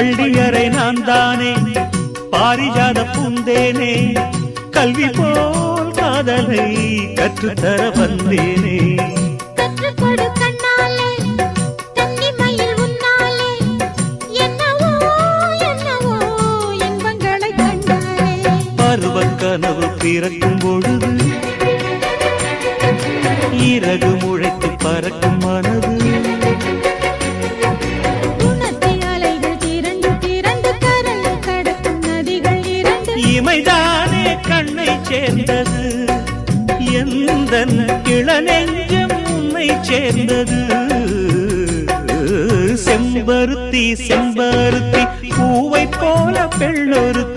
பள்ளியறை நான் தானே பாரிஜாத பூந்தேனே? கல்வி போல் காதலை கற்றுத்தர வந்தேனே. கனவு பிறக்கும் பொழுது இறகு முளைத்து பறக்கும் மனது. உண்மைதானே கண்ணை சேர்ந்தது? எந்த கிளநெஞ்சம் உண்மை சேர்ந்தது? செம்பருத்தி செம்பருத்தி பூவை போல பெள்ளொருத்தி